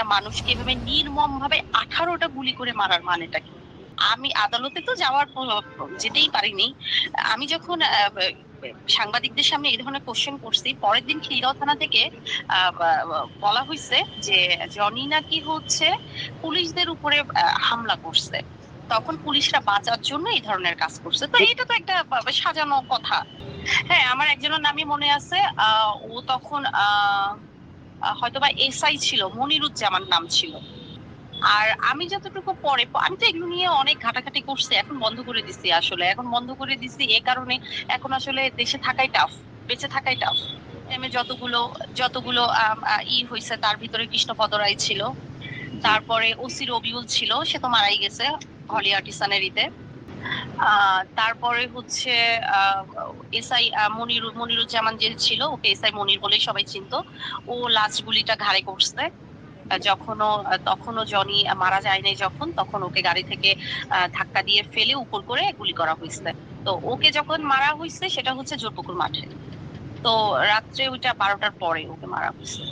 একটা মানুষকে এভাবে নির্মম ভাবে আঠারোটা গুলি করে মারার মানেটা কি? আমি আদালতে তো যাওয়ার যেতেই পারিনি। আমি যখন সাংবাদিকদের সামনে এই ধরনের কোশ্চেন করছি পরের দিন খিলগাঁও থানা থেকে বলা হয়েছে যে জনি নাকি হচ্ছে পুলিশদের উপরে হামলা করছে। তখন পুলিশরা বাঁচার জন্য এই ধরনের কাজ করছে। তো এটা তো একটা সাজানো কথা। হ্যাঁ আমার একজনের নামই মনে আছে। ও তখন আহ, হয়তোবা এসআই ছিল, মনিরুজ্জামান নাম ছিল। আর আমি যতটুকু পরে আমি তো এগুলো নিয়ে অনেক ঘাটাঘাটি করছি, এখন বন্ধ করে দিছি আসলে। এখন বন্ধ করে দিছি এ কারণে এখন আসলে দেশে থাকাই টাফ বেঁচে থাকাই টাফ যতগুলো যতগুলো ই হয়েছে তার ভিতরে কৃষ্ণপদ রায় ছিল। তারপরে ওসি রবিউল ছিল, সে তো মারাই গেছে, হলি আর্টিসানের ইতে তারপরে হচ্ছে এসআই মনির মনিরুজ্জামান যে ছিল ওকে এসআই মনির বলেই সবাই চিনতো। ও লাস্ট গুলিটা ঘাড়ে করছে যখনও তখনও জনি মারা যায় নাই যখন তখন ওকে গাড়ি থেকে ধাক্কা দিয়ে ফেলে উপর করে গুলি করা হয়েছে। তো ওকে যখন মারা হয়েছে সেটা হচ্ছে জোরপুকুর মাঠে। তো রাত্রে ওইটা বারোটার পরে ওকে মারা হয়েছে।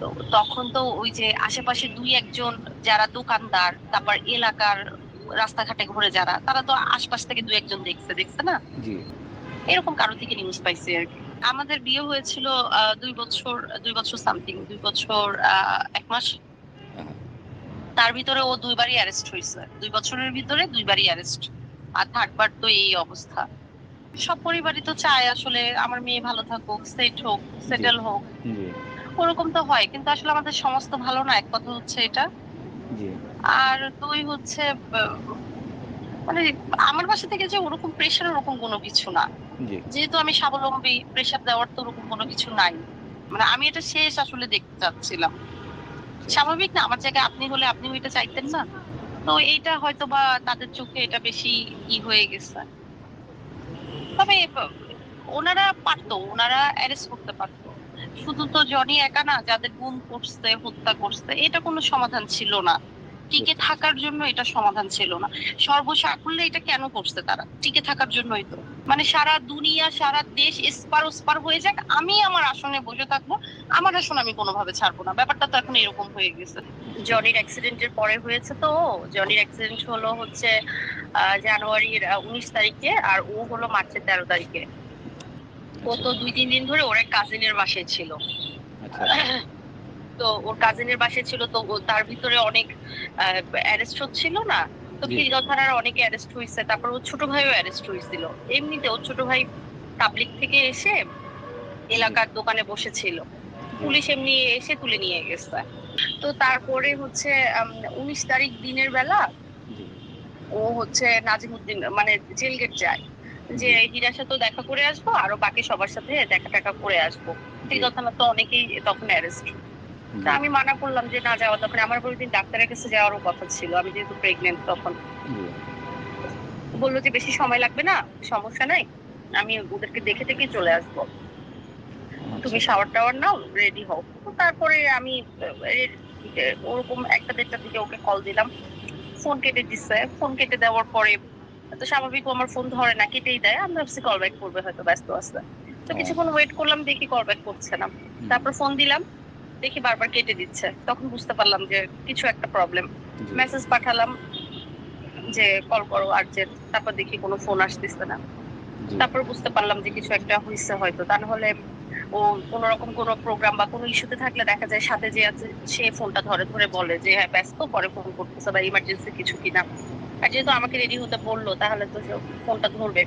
তো তখন তো ওই যে আশেপাশে দুই একজন যারা দোকানদার তারপর এলাকার রাস্তাঘাটে ঘুরে যারা তারা তো আশপাশ থেকে দুই একজন দেখছে দেখছে না? এরকম কারও থেকে নিউজ পাইছে আর কি। আমাদের বিয়ে হয়েছিল দুই বছর দুই বছর সামথিং দুই বছর এক মাস। হ্যাঁ। তার ভিতরে ও দুইবারই অ্যারেস্ট হয়েছে। দুই বছরের ভিতরে দুইবারই অ্যারেস্ট আর থার্ডবার তো এই অবস্থা। সব পরিবারই তো চায় আসলে আমার মেয়ে ভালো থাকুক সেট হোক সেটেল হোক। ওরকম তো হয় কিন্তু আসলে আমাদের সমাজ তো ভালো না এক কথা হচ্ছে এটা। আর দুই হচ্ছে মানে আমার বাসা থেকে যে ওরকম প্রেশার ওরকম কোনো কিছু না। যেহেতু আমি স্বাবলম্বী প্রেশার দেওয়ার তো ওরকম কোনো কিছু নাই। মানে আমি এটা শেষ আসলে দেখতে চাচ্ছিলাম। স্বাভাবিক না আমার জায়গায় আপনি হলে আপনি এটা চাইতেন না। তো এইটা হয়তো বা তাদের চোখে এটা বেশি ই হয়ে গেছে। তবে ওনারা পারতো ওনারা অ্যারেস্ট করতে পারতো। শুধু তো জনি একা না যাদের গুম করছে হত্যা করছে এটা কোনো সমাধান ছিল না। টিকে থাকার জন্য এটা সমাধান ছিল না। সর্বসাকুল্যে এটা কেন করছে তারা? টিকে থাকার জন্যই তো। মানে সারা দুনিয়া সারা দেশ এসপার ওসপার হয়ে যাক আমি আমার আসনে বসে থাকব আমার আসন আমি কোনোভাবে ছাড়বো না। ব্যাপারটা তো এখন এরকম হয়ে গেছে। জনির অ্যাক্সিডেন্টের পরে হয়েছে তো। জনির অ্যাক্সিডেন্ট হলো হচ্ছে জানুয়ারির উনিশ তারিখে আর ও হলো মার্চের তেরো তারিখে। ও তো দুই তিন দিন ধরে ওর এক কাজিনের বাসায় ছিল। আচ্ছা। তো ওর কাজিনের বাসায় ছিল তো তার ভিতরে অনেক অ্যারেস্ট হচ্ছিল না। তো। খিলগাঁও থানার অনেকে অ্যারেস্ট হয়েছে তারপর ওর ছোট ভাইও অ্যারেস্ট হয়েছিল এমনিতে ওর ছোট ভাই পাবলিক থেকে এসে এলাকার দোকানে বসেছিল। পুলিশ এমনি এসে তুলে নিয়ে গেছে। তো তারপরে হচ্ছে উনিশ তারিখ দিনের বেলা ও হচ্ছে নাজিমুদ্দিন মানে জেল গেট যায়। যে হীরার সাথে দেখা করে আসব আরও বাকি সবার সাথে দেখা টাকা করে আসব। খিলগাঁও থানা তো অনেকেই তখন অ্যারেস্ট তা আমি মানা করলাম যে না যাওয়া তখন আমার প্রতিদিন ডাক্তারের কাছে যাওয়ারও কথা ছিল। আমি যেহেতু প্রেগনেন্ট তখন। বলল যে বেশি সময় লাগবে না সমস্যা নাই। আমি ওদেরকে দেখে দেখে চলে আসব। তুমি আচ্ছা। শাওয়ার টাওয়ার নাও রেডি হও। তো তারপরে আমি ওরকম একটা দেড়টার দিকে ওকে কল দিলাম। ফোন কেটে দিচ্ছে ফোন কেটে দেওয়ার পরে তো স্বাভাবিক আমার ফোন ধরে না কেটেই দেয়। আমি ভাবছি কল ব্যাক করবে হয়তো ব্যস্ত আছে। তো কিছুক্ষণ ওয়েট করলাম দেখি কল ব্যাক করছে না। তারপর ফোন দিলাম। দেখি বারবার কেটে দিচ্ছে। তখন বুঝতে পারলাম যে কিছু একটা প্রবলেম মেসেজ পাঠালাম যে কল করো আর্জেন্ট তারপর দেখি কোনো ফোন আসতেছে না। তারপর বুঝতে পারলাম যে কিছু একটা হয়েছে হয়তো। তা নাহলে ও কোনো রকম কোনো প্রোগ্রাম বা কোনো ইস্যুতে থাকলে দেখা যায় সাথে যে আছে সে ফোনটা ধরে ধরে বলে যে হ্যাঁ ব্যস্ত পরে ফোন করতেছে বা ইমার্জেন্সি কিছু কিনা। আর যেহেতু আমাকে রেডি হতে বলল তাহলে তো ফোনটা ধরবে।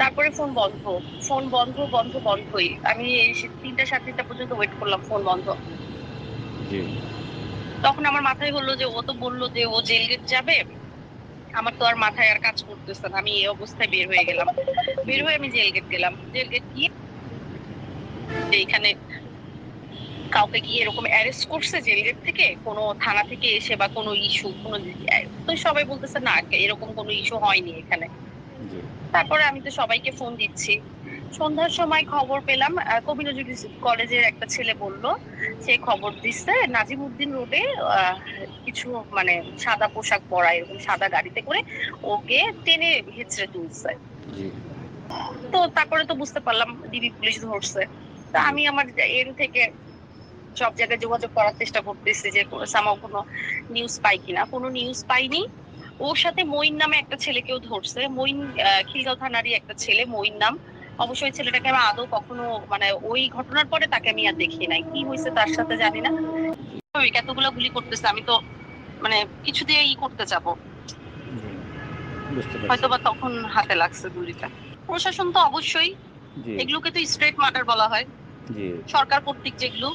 তারপরে ফোন বন্ধ। ফোন বন্ধ বন্ধ বন্ধই। আমি এই তিনটা সাড়ে তিনটা পর্যন্ত ওয়েট করলাম ফোন বন্ধ। তখন আমার মাথায় হলো যে ও তো বলল যে ও জেল গেট যাবে। আমার তো আর মাথায় আর কাজ করতেছে না। আমি এই অবস্থায় বের হয়ে গেলাম। বের হয়ে আমি জেল গেট গেলাম। জেল গেট গিয়ে যে এখানে কাউকে গিয়ে এরকম অ্যারেস্ট করছে জেল গেট থেকে। কোনো থানা থেকে এসে বা কোনো ইস্যু কোনো তো সবাই বলতেছে না এরকম কোনো ইস্যু হয়নি এখানে। তারপরে আমি তো সবাইকে ফোন দিচ্ছি। সন্ধ্যার সময় খবর পেলাম কবি নজরুল কলেজের একটা ছেলে বলল সে খবর দিচ্ছে নাজিমুদ্দিন রোডে কিছু মানে সাদা পোশাক পরা এরকম সাদা গাড়িতে করে ওকে টেনে হেঁচড়ে তুলছে। তো তারপরে তো বুঝতে পারলাম ডিবি পুলিশ ধরছে। তা আমি আমার এর থেকে সব জায়গায় যোগাযোগ করার চেষ্টা করতেছি যে সামাও কোনো নিউজ পাই কিনা। কোনো নিউজ পাইনি। ওর সাথে মইন নামে একটা ছেলেকেও ধরছে। মইন খিলগাঁও থানারই একটা ছেলে মইন নাম। অবশ্যই ছেলেটাকে আমি আদৌ কখনো মানে ওই ঘটনার পরে তাকে আমি আর দেখি নাই। কি হয়েছে তার সাথে জানি না। এতগুলো গুলি করতেছে আমি তো মানে কিছু দিয়ে ই করতে যাব। হয়তো বা তখন হাতে লাগছে গুলিটা। প্রশাসন তো অবশ্যই এগুলোকে তো স্ট্রেট মার্ডার বলা হয়। সরকার কর্তৃক যেগুলো।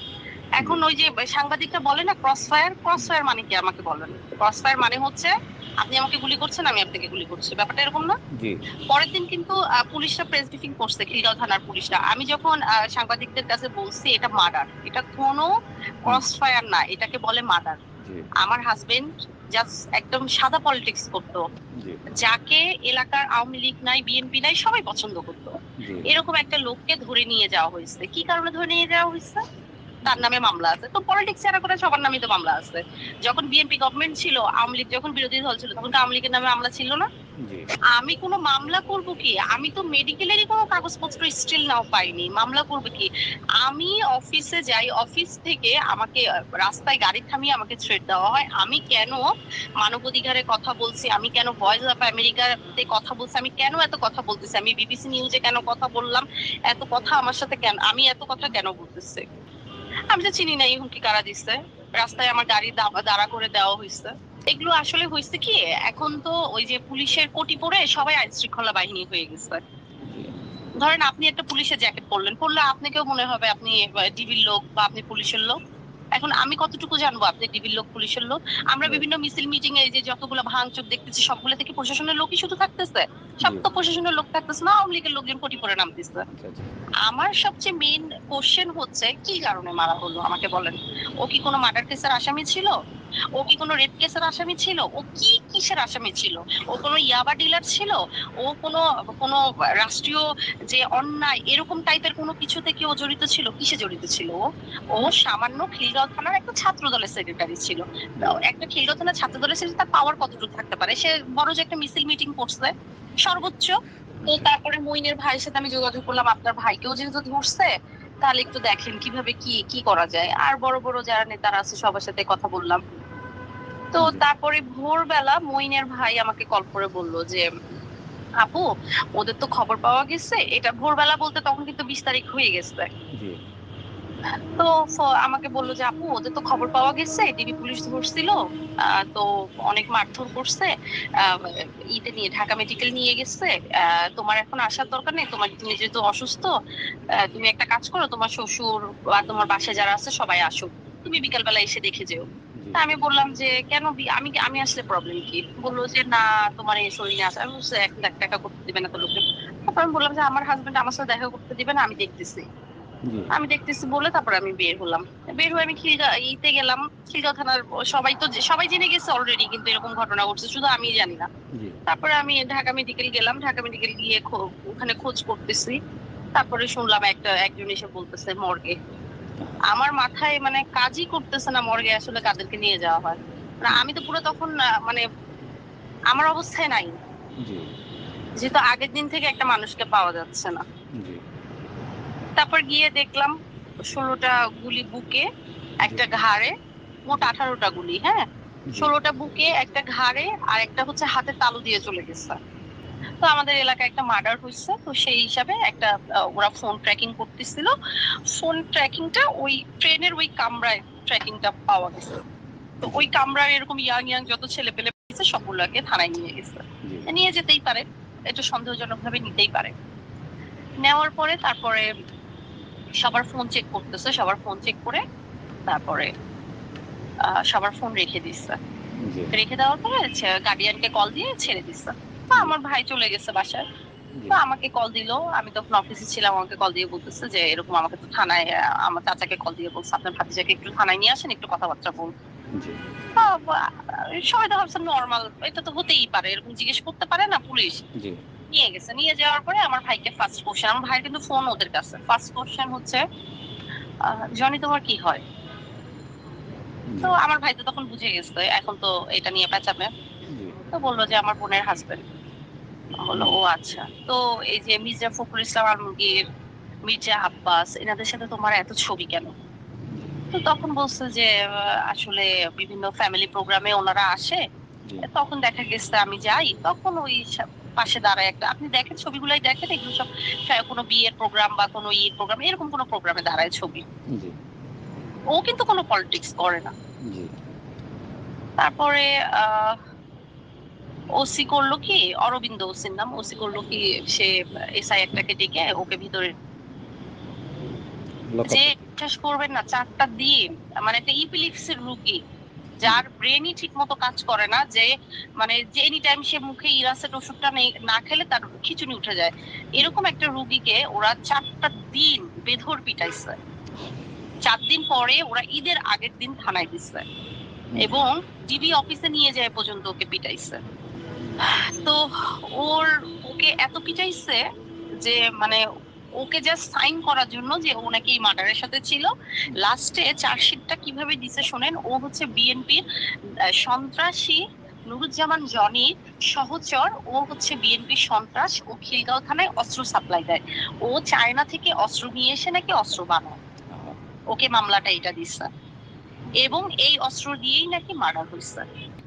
এখন ওই যে সাংবাদিকটা বলে না ক্রস ফায়ার ক্রস ফায়ার মানে কি আমাকে বলেন? ক্রস ফায়ার মানে হচ্ছে আপনি আমাকে গুলি করছেন আমি আপনাকে গুলি করছি। ব্যাপারটা এরকম না? জি। পরের দিন কিন্তু পুলিশরা প্রেস ব্রিফিং করছে খিলগাঁও থানার পুলিশরা। আমি যখন সাংবাদিকদের কাছে বলছি এটা মার্ডার এটা কোনো ক্রস ফায়ার না এটাকে বলে মার্ডার আমার হাজবেন্ড জাস্ট একদম সাদা পলিটিক্স করতো। যাকে এলাকার আওয়ামী লীগ নাই বিএনপি নাই সবাই পছন্দ করতো। এরকম একটা লোককে ধরে নিয়ে যাওয়া হয়েছে। কি কারণে ধরে নিয়ে যাওয়া হয়েছে? তার নামে মামলা আছে। তো পলিটিক্স যারা করে সবার নামে তো মামলা আছে? যখন বিএনপি গভর্নমেন্ট ছিল আওয়ামী লীগ যখন বিরোধী দল ছিল তখন তো আওয়ামী লীগের নামে মামলা ছিল না? আমি কোনো মামলা করব কি? আমি তো মেডিকেলেরই কোনো কাগজপত্র স্টিল নাও পাইনি। মামলা করব কি? আমি অফিসে যাই অফিস থেকে আমাকে রাস্তায় গাড়ি থামিয়ে আমাকে থ্রেট দেওয়া হয়। আমি কেন মানবাধিকারে কথা বলছি? আমি কেন ভয়েস অফ আমেরিকাতে কথা বলছি? আমি কেন এত কথা বলতেছি? আমি বিবিসি নিউজে কেন কথা বললাম? এত কথা আমার সাথে কেন? আমি এত কথা কেন বলতেছি? আমি তো চিনি না এই হুমকি কারা দিচ্ছে রাস্তায় আমার গাড়ি দাঁড়া করে দেওয়া হয়েছে এগুলো আসলে হয়েছে কি, এখন তো ওই যে পুলিশের কোটি পরে সবাই আইন শৃঙ্খলা বাহিনী হয়ে গেছে। ধরেন আপনি একটা পুলিশের জ্যাকেট পরলেন, পরলে আপনাকেও মনে হবে আপনি ডিবির লোক বা আপনি পুলিশের লোক। এখন আমি কতটুকু জানব? আপনি ডিবির লোক পুলিশের লোক? আমরা বিভিন্ন মিছিল মিটিং এ যে যতগুলো ভাঙচুর দেখতেছি সবগুলো থেকে প্রশাসনের লোকই শুধু থাকতেছে। সব তো প্রশাসনের লোক থাকতেছে না আওয়ামী লীগের লোকজন কোটি পরে নামতেছে আচ্ছা আচ্ছা। আমার সবচেয়ে মেইন কোশ্চেন হচ্ছে কি কারণে মারা হলো? আমাকে বলেন। ও কি কোনো মার্ডার কেসের আসামি ছিল? ও কি কোনো রেপ কেসের আসামি ছিল? ও কি কিসের আসামি ছিল? ও কোনো ইয়াবা ডিলার ছিল? ও কোনো কোনো রাষ্ট্রীয় যে অন্যায় এরকম টাইপের কোনো কিছুতে কি ও জড়িত ছিল? কিসে জড়িত ছিল ও? ও সামান্য খিলগাঁও থানার একটা ছাত্র দলের সেক্রেটারি ছিল একটা খিলগাঁও থানার ছাত্র দলের সেক্রেটারি তার পাওয়ার কতটুকু থাকতে পারে? সে বড় যে একটা মিছিল মিটিং করছে, সর্বোচ্চ। তো তারপরে মইনের ভাইয়ের সাথে আমি যোগাযোগ করলাম, আপনার ভাইকেও যেহেতু ধরছে, তাহলে একটু দেখেন কীভাবে কি কি করা যায়। আর বড় বড় যারা নেতারা আছে, সবার সাথে কথা বললাম। তো তারপরে ভোরবেলা মইনের ভাই আমাকে কল করে বলল যে আপু ওদের তো খবর পাওয়া গেছে। এটা ভোরবেলা বলতে তখন কিন্তু বিশ তারিখ হয়ে গেছে। তো আমাকে বলল যে আপু ওদের তো খবর পাওয়া গেছে ডিবি পুলিশ ধরছিল তো অনেক মারধর করছে আহ, ইতে নিয়ে ঢাকা মেডিকেল নিয়ে গেছে আহ, তোমার এখন আসার দরকার নেই তোমার তুমি যেহেতু অসুস্থ তুমি একটা কাজ করো তোমার শ্বশুর বা তোমার বাসায় যারা আছে সবাই আসুক তুমি বিকালবেলা এসে দেখে যেও। তা আমি বললাম যে কেন আমি আমি আসলে প্রবলেম কি? বলল যে না তোমার এই শরীরে আসা আমি বলছি এক লাখ টাকা করতে দিবে না তো লোকে। তারপর আমি বললাম যে আমার হাজবেন্ড আমার সাথে দেখা করতে দিবে না আমি দেখতেছি। আমি দেখতেছি বলে তারপর আমি বের হলাম। বের হয়ে আমি খিলগা ইতে গেলাম। খিলগাঁও থানার সবাই তো সবাই জেনে গেছে অলরেডি কিন্তু এরকম ঘটনা ঘটছে শুধু আমি জানি না। তারপরে আমি ঢাকা মেডিকেল গেলাম। ঢাকা মেডিকেল গিয়ে ওখানে খোঁজ করতেছি। তারপরে শুনলাম একটা একজন এসে বলতেছে মর্গে। আমার মাথায় মানে কাজই করতেছে না মর্গে আসলে কাদেরকে নিয়ে যাওয়া হয়। মানে আমি তো পুরো তখন মানে আমার অবস্থায় নাই। যেহেতু আগের দিন থেকে একটা মানুষকে পাওয়া যাচ্ছে না। তারপর গিয়ে দেখলাম ষোলোটা গুলি বুকে একটা ঘাড়ে মোট আঠারোটা গুলি হ্যাঁ? ষোলোটা বুকে একটা ঘাড়ে আর একটা হচ্ছে হাতে তালু দিয়ে চলে গেছে। তো আমাদের এলাকায় একটা মার্ডার হয়েছে তো সেই হিসাবে একটা ওরা ফোন ট্র্যাকিং করতেছিল। ফোন ট্র্যাকিংটা ওই ট্রেনের ওই কামরায় ট্র্যাকিংটা পাওয়া গেছে। তো ওই কামরার এরকম ইয়াং ইয়াং যত ছেলে পেলে সবগুলোকে থানায় নিয়ে গেছে। নিয়ে যেতেই পারে একটু সন্দেহজনক ভাবে নিতেই পারে। নেওয়ার পরে তারপরে সবার ফোন চেক করতেছে সবার ফোন চেক করে তারপরে সবার ফোন রেখে দিচ্ছে রেখে দেওয়ার পরে গার্ডিয়ানকে কল দিয়ে ছেড়ে দিচ্ছে আমার ভাই চলে গেছে বাসায়। তো আমাকে কল দিলো। আমি তখন অফিসে ছিলাম আমাকে কল দিয়ে বলতেছে যে এরকম আমাকে তো থানায় আমার চাচাকে কল দিয়ে বলছে। আপনার ভাতিজাকে একটু থানায় নিয়ে আসেন একটু কথাবার্তা বল সবাই তো ভাবছে নর্মাল এটা তো হতেই পারে। এরকম জিজ্ঞেস করতে পারে না পুলিশ। নিয়ে গেছে। নিয়ে যাওয়ার পরে আমার ভাইকে ফার্স্ট কোশ্চেন আমার ভাই কিন্তু ফোন ওদের কাছে। ফার্স্ট কোশ্চেন হচ্ছে জনি তোমার কি হয়? তো আমার ভাই তো তখন বুঝে গেছে এখন তো এটা নিয়ে পেঁচাবে। তো বলল যে আমার বোনের হাজবেন্ড বলল ও আচ্ছা। তো এই যে মির্জা ফখরুল ইসলাম আলমগীর মির্জা আব্বাস এনাদের সাথে তোমার এত ছবি কেন? তো তখন বলছে যে আসলে বিভিন্ন ফ্যামিলি প্রোগ্রামে ওনারা আসে। তখন দেখা গেছে আমি যাই তখন ওই পাশে দাঁড়ায় একটা আপনি দেখেন ছবিগুলাই দেখেন এগুলো সব কোনো বিয়ের প্রোগ্রাম বা কোনো ইয়ের প্রোগ্রাম এরকম কোনো প্রোগ্রামে দাঁড়ায় ছবি। ও কিন্তু কোনো পলিটিক্স করে না। তারপরে ওসি করল কি? অরবিন্দ ওসির নাম। ওসি করল কি সে এসআই একটাকে ডেকে ওকে ভিতরে যে বিশ্বাস করবেন না চারটা দিন মানে একটা ইপিলিপসের রুগী যার ব্রেনই ঠিক মতো কাজ করে না যে মানে যে এনি টাইম সে মুখে ইরাসেট ওষুধটা না খেলে তার খিচুনি উঠে যায়। এরকম একটা রুগীকে ওরা চারটা দিন বেধর পিটাইছে। চার দিন পরে ওরা ঈদের আগের দিন থানায় দিচ্ছে এবং ডিবি অফিসে নিয়ে যায় পর্যন্ত ওকে পিটাইছে। তো ওর ওকে এত পিটাইছে যে মানে ওকে জাস্ট সাইন করার জন্য যে ও নাকি মার্ডারের সাথে ছিল। লাস্টে চার্জশিটটা কীভাবে দিছে শোনেন? ও হচ্ছে বিএনপির সন্ত্রাসী নুরুজ্জামান জনির সহচর। ও হচ্ছে বিএনপির সন্ত্রাস। ও খিলগাঁও থানায় অস্ত্র সাপ্লাই দেয়। ও চায়না থেকে অস্ত্র নিয়ে এসে নাকি অস্ত্র বানায়। ওকে মামলাটা এটা দিচ্ছে এবং এই অস্ত্র দিয়েই নাকি মার্ডার হয়েছে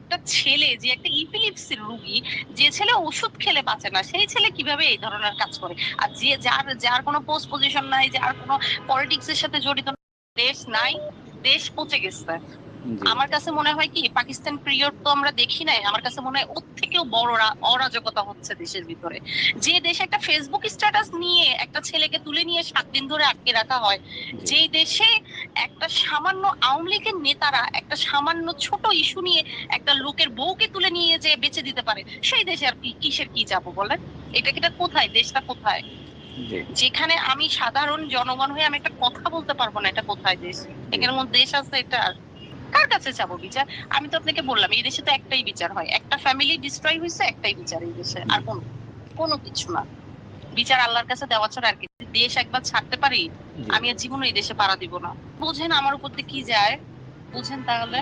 একটা ছেলে, যে একটা ইপিলিপসির রুগী, যে ছেলে ওষুধ খেলে বাঁচে না, সেই ছেলে কীভাবে এই ধরনের কাজ করে? আর যে যার যার কোনো পোস্ট পজিশন নাই, যার কোনো পলিটিক্স এর সাথে জড়িত দেশ নাই, দেশ পচে গেছে। আমার কাছে মনে হয় কি পাকিস্তান পিরিয়ড তো আমরা দেখি নাই আমার কাছে মনে হয় ওর থেকেও বড়রা অরাজকতা হচ্ছে দেশের ভিতরে। যে দেশে একটা ফেসবুক স্ট্যাটাস নিয়ে একটা ছেলেকে তুলে নিয়ে সাত দিন ধরে আটকে রাখা হয় যেই দেশে একটা সামান্য আওয়ামী লীগের নেতারা একটা সামান্য ছোট ইস্যু নিয়ে একটা লোকের বউকে তুলে নিয়ে যে বেঁচে দিতে পারে সেই দেশে আর কি কিসের কি যাব বলেন? এটা কিটা কোথায় দেশটা কোথায়? যেখানে আমি সাধারণ জনগণ হয়ে আমি একটা কথা বলতে পারব না এটা কোথায় দেশ? এখানে মধ্যে দেশ আছে এটা কার কাছে যাব বিচার? আমি তো আপনাকে বললাম এই দেশে তো একটাই বিচার হয়। একটা ফ্যামিলি ডিস্ট্রয় হয়েছে একটাই বিচার এই দেশে। আর কোনো কোনো কিছু না। বিচার আল্লাহর কাছে দেওয়া ছাড়া আর কি দেশ একবার ছাড়তে পারি আমি আর জীবনে এই দেশে পাড়া দিব না। বুঝেন আমার উপর কি যায়? বুঝেন তাহলে।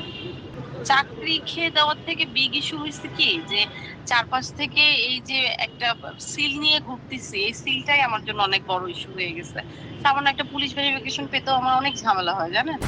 চাকরি খেয়ে দেওয়ার থেকে বিগ ইস্যু হয়েছে কি? যে চারপাশ থেকে এই যে একটা সিল নিয়ে ঘুরতেছি এই সিলটাই আমার জন্য অনেক বড় ইস্যু হয়ে গেছে। সামান্য একটা পুলিশ ভেরিফিকেশন পেতেও আমার অনেক ঝামেলা হয় জানেন?